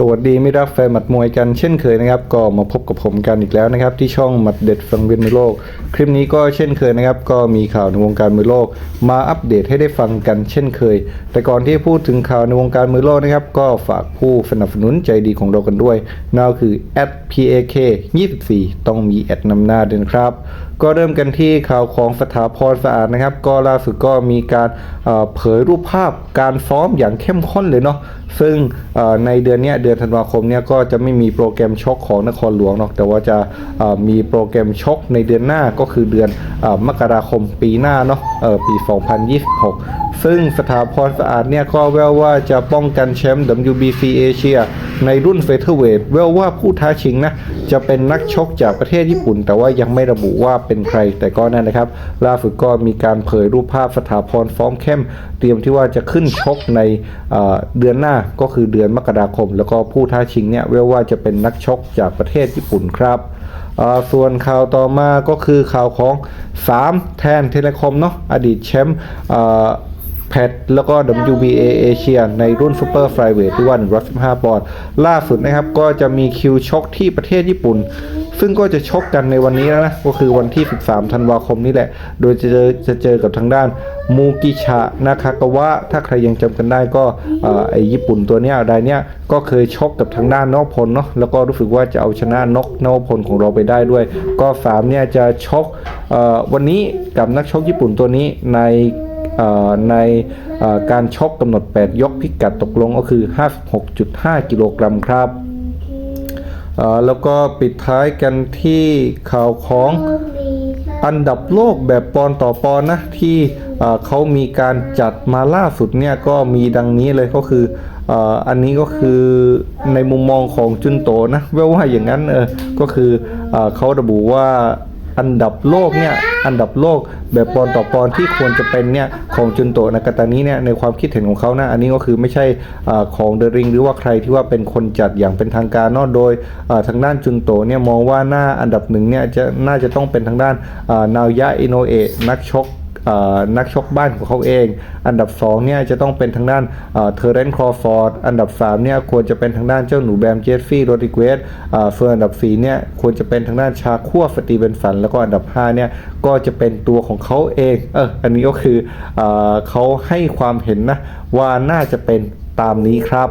สวัสดีไมิตรรักแฟนหมัดมวยกันเช่นเคยนะครับ ก็มาพบกับผมกันอีกแล้วนะครับ ที่ช่องหมัดเด็ดฟังเวียนมือโลก คลิปนี้ก็เช่นเคยนะครับ ก็มีข่าวในวงการมือโลก มาอัปเดตให้ได้ฟังกันเช่นเคย แต่ก่อนที่พูดถึงข่าวในวงการมือโลกนะครับ ก็ฝากผู้สนับสนุนใจดีของเรากันด้วยนั่นคือ @pak 24 ต้องมีแอดนำหน้าด้วยนครับก็เริ่มกันที่ข่าวของสถาพรสะอาดนะครับ ก็ล่าสุดก็มีการเผยรูปภาพการซ้อมอย่างเข้มข้นเลยเนาะซึ่งในเดือนเนี้ยเดือนธันวาคมเนี่ยก็จะไม่มีโปรแกรมชกของนครหลวงหรอกแต่ว่าจะมีโปรแกรมชกในเดือนหน้าก็คือเดือนอมกราคมปีหน้าเนาะเออปี 2026 ซึ่งสถาพรสะอาดเนี่ยก็แววว่าจะป้องกันแชมป์ WBC เอเชียในรุ่นเฟเธอร์เวทแววว่าผู้ท้าชิงนะ จะเป็นนักชกจากประเทศญี่ปุ่น แต่ว่ายังไม่ระบุว่าเป็นใครแต่ก็นั่นนะครับ ล่าสุดก็มีการเผยรูปภาพสถาพรฟ้อมเข้ม เตรียมที่ว่าจะขึ้นชกในเเดือนหน้าก็คือเดือนมกราคม แล้วก็ผู้ท้าชิงเนี่ยแววว่าจะเป็นนักชกจากประเทศญี่ปุ่นครับส่วนข่าวต่อมาก็คือข่าวของ 3 แทนเทเลคอมเนาะอดีตแชมป์ เอ่อแพทแล้วก็ WBA เอเชียในรุ่นซูเปอร์ไฟเวทที่ว่า 115 ปอนด์ล่าสุดนะครับก็จะมีคิวชกที่ประเทศญี่ปุ่น ซึ่งก็จะชกกันในวันนี้แล้วนะ ก็คือวันที่ 13 ธันวาคมนี้แหละ โดยจะเจอจะเจอกับทางด้านมูกิชะนาคากาวะ ถ้าใครยังจำกันได้ก็ไอญี่ปุ่นตัวเนี้ยรายเนี้ยก็เคยชกกับทางด้านนกพลเนาะแล้วก็รู้สึกว่าจะเอาชนะนกนกพลของเราไปได้ด้วย ก็สามเนี่ยจะชกวันนี้กับนักชกญี่ปุ่นตัวนี้ใน ในการชกกำหนด 8 ยกพิกัดตกลงก็คือ 56.5 กิโลกรัมครับแล้วก็ปิดท้ายกันที่ข่าวของอันดับโลกแบบปอนด์ต่อปอนด์นะที่เขามีการจัดมาล่าสุดเนี่ยก็มีดังนี้เลยก็คืออันนี้ก็คือในมุมมองของจุนโตนะแววว่าอย่างนั้นเออก็คืออเขาระบุว่าอันดับโลกเนี่ย อันดับโลกแบบปอนด์ต่อปอนด์ที่ควรจะเป็นเนี่ยของจุนโตะนากาตานี้เนี่ยในความคิดเห็นของเขานะอันนี้ก็คือไม่ใช่ของเดริงหรือว่าใครที่ว่าเป็นคนจัดอย่างเป็นทางการนอกโดยทางด้านจุนโตะเนี่ยมองว่าหน้าอันดับหนึ่งเนี่ยจะน่าจะต้องเป็นทางด้านนาวยะอิโนเอะนักชก นักชกบ้านของเขาเอง อันดับ2เนี่ยจะต้องเป็นทางด้านเทอร์เรนครอฟอร์ด อันดับ3เนี่ยควรจะเป็นทางด้านเจ้าหนูแบมเจฟฟี่โรดิเกสส่วนอันดับ4เนี่ยควรจะเป็นทางด้านชาคัวสตีเบนสัน แล้วก็อันดับ5เนี่ยก็จะเป็นตัวของเขาเอง เออ อันนี้ก็คืออเขาให้ความเห็นนะว่าน่าจะเป็นตามนี้ครับ